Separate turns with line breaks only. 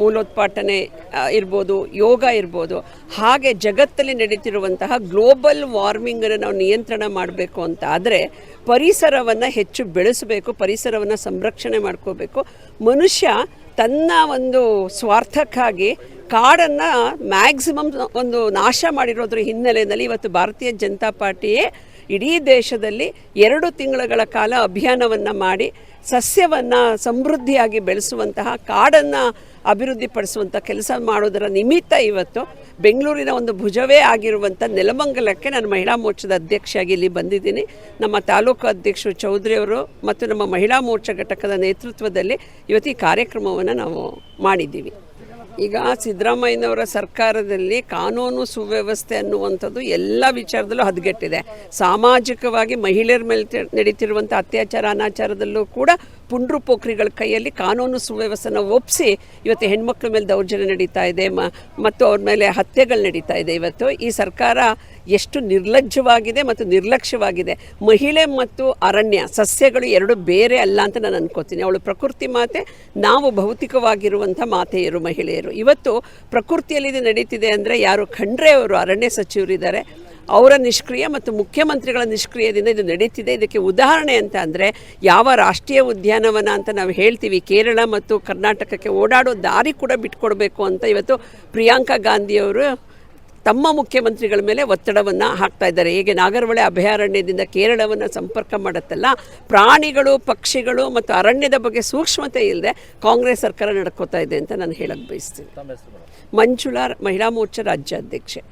ಮೂಲೋತ್ಪಾಟನೆ ಇರ್ಬೋದು, ಯೋಗ ಇರ್ಬೋದು, ಹಾಗೆ ಜಗತ್ತಲ್ಲಿ ನಡೀತಿರುವಂತಹ ಗ್ಲೋಬಲ್ ವಾರ್ಮಿಂಗನ್ನು ನಾವು ನಿಯಂತ್ರಣ ಮಾಡಬೇಕು ಅಂತ ಆದರೆ ಪರಿಸರವನ್ನು ಹೆಚ್ಚು ಬೆಳೆಸಬೇಕು, ಪರಿಸರವನ್ನು ಸಂರಕ್ಷಣೆ ಮಾಡ್ಕೋಬೇಕು. ಮನುಷ್ಯ ತನ್ನ ಒಂದು ಸ್ವಾರ್ಥಕ್ಕಾಗಿ ಕಾಡನ್ನು ಮ್ಯಾಕ್ಸಿಮಮ್ ಒಂದು ನಾಶ ಮಾಡಿರೋದ್ರ ಹಿನ್ನೆಲೆಯಲ್ಲಿ ಇವತ್ತು ಭಾರತೀಯ ಜನತಾ ಪಾರ್ಟಿಯೇ ಇಡೀ ದೇಶದಲ್ಲಿ ಎರಡು ತಿಂಗಳುಗಳ ಕಾಲ ಅಭಿಯಾನವನ್ನು ಮಾಡಿ ಸಸ್ಯವನ್ನು ಸಮೃದ್ಧಿಯಾಗಿ ಬೆಳೆಸುವಂತಹ ಕಾಡನ್ನು ಅಭಿವೃದ್ಧಿಪಡಿಸುವಂಥ ಕೆಲಸ ಮಾಡೋದರ ನಿಮಿತ್ತ ಇವತ್ತು ಬೆಂಗಳೂರಿನ ಒಂದು ಭುಜವೇ ಆಗಿರುವಂಥ ನೆಲಮಂಗಲಕ್ಕೆ ನಾನು ಮಹಿಳಾ ಮೋರ್ಚಾದ ಅಧ್ಯಕ್ಷೆಯಾಗಿ ಇಲ್ಲಿ ಬಂದಿದ್ದೀನಿ. ನಮ್ಮ ತಾಲೂಕು ಅಧ್ಯಕ್ಷರು ಚೌಧರಿಯವರು ಮತ್ತು ನಮ್ಮ ಮಹಿಳಾ ಮೋರ್ಚಾ ಘಟಕದ ನೇತೃತ್ವದಲ್ಲಿ ಇವತ್ತು ಈ ಕಾರ್ಯಕ್ರಮವನ್ನು ನಾವು ಮಾಡಿದ್ದೀವಿ. ಈಗ ಸಿದ್ದರಾಮಯ್ಯನವರ ಸರ್ಕಾರದಲ್ಲಿ ಕಾನೂನು ಸುವ್ಯವಸ್ಥೆ ಅನ್ನುವಂಥದ್ದು ಎಲ್ಲ ವಿಚಾರದಲ್ಲೂ ಹದಗೆಟ್ಟಿದೆ. ಸಾಮಾಜಿಕವಾಗಿ ಮಹಿಳೆಯರ ಮೇಲೆ ನಡೀತಿರುವಂಥ ಅತ್ಯಾಚಾರ, ಅನಾಚಾರದಲ್ಲೂ ಕೂಡ ಪುಂಡ್ರು ಪೋಖ್ರಿಗಳ ಕೈಯಲ್ಲಿ ಕಾನೂನು ಸುವ್ಯವಸ್ಥೆನ ಒಪ್ಪಿಸಿ ಇವತ್ತು ಹೆಣ್ಮಕ್ಳ ಮೇಲೆ ದೌರ್ಜನ್ಯ ನಡೀತಾ ಇದೆ, ಮ, ಮತ್ತು ಅವ್ರ ಮೇಲೆ ಹತ್ಯೆಗಳು ನಡೀತಾ ಇದೆ ಇವತ್ತು. ಈ ಸರ್ಕಾರ ಎಷ್ಟು ನಿರ್ಲಜ್ಜವಾಗಿದೆ ಮತ್ತು ನಿರ್ಲಕ್ಷ್ಯವಾಗಿದೆ. ಮಹಿಳೆ ಮತ್ತು ಅರಣ್ಯ, ಸಸ್ಯಗಳು ಎರಡು ಬೇರೆ ಅಲ್ಲ ಅಂತ ನಾನು ಅನ್ಕೋತೀನಿ. ಅವಳು ಪ್ರಕೃತಿ ಮಾತೆ, ನಾವು ಭೌತಿಕವಾಗಿರುವಂಥ ಮಾತೆಯರು, ಮಹಿಳೆಯರು. ಇವತ್ತು ಪ್ರಕೃತಿಯಲ್ಲಿ ಇದು ನಡೀತಿದೆ ಅಂದರೆ ಯಾರು, ಖಂಡ್ರೆ ಅವರು ಅರಣ್ಯ ಸಚಿವರಿದ್ದಾರೆ. ಅವರ ನಿಷ್ಕ್ರಿಯ ಮತ್ತು ಮುಖ್ಯಮಂತ್ರಿಗಳ ನಿಷ್ಕ್ರಿಯದಿಂದ ಇದು ನಡೀತಿದೆ. ಇದಕ್ಕೆ ಉದಾಹರಣೆ ಅಂತ ಅಂದರೆ ಯಾವ ರಾಷ್ಟ್ರೀಯ ಉದ್ಯಾನವನ ಅಂತ ನಾವು ಹೇಳ್ತೀವಿ. ಕೇರಳ ಮತ್ತು ಕರ್ನಾಟಕಕ್ಕೆ ಓಡಾಡೋ ದಾರಿ ಕೂಡ ಬಿಟ್ಕೊಡ್ಬೇಕು ಅಂತ ಇವತ್ತು ಪ್ರಿಯಾಂಕಾ ಗಾಂಧಿಯವರು ತಮ್ಮ ಮುಖ್ಯಮಂತ್ರಿಗಳ ಮೇಲೆ ಒತ್ತಡವನ್ನು ಹಾಕ್ತಾ ಇದ್ದಾರೆ. ಹೇಗೆ ನಾಗರಹೊಳೆ ಅಭಯಾರಣ್ಯದಿಂದ ಕೇರಳವನ್ನು ಸಂಪರ್ಕ ಮಾಡುತ್ತಲ್ಲ. ಪ್ರಾಣಿಗಳು ಪಕ್ಷಿಗಳು ಮತ್ತು ಅರಣ್ಯದ ಬಗ್ಗೆ ಸೂಕ್ಷ್ಮತೆ ಇಲ್ಲದೆ ಕಾಂಗ್ರೆಸ್ ಸರ್ಕಾರ ನಡ್ಕೋತಾ ಇದೆ ಅಂತ ನಾನು ಹೇಳಕ್ಕೆ ಬಯಸ್ತೀನಿ. ಮಂಜುಳಾ ಮಹಿಳಾ ಮೋರ್ಚಾ ರಾಜ್ಯಾಧ್ಯಕ್ಷೆ.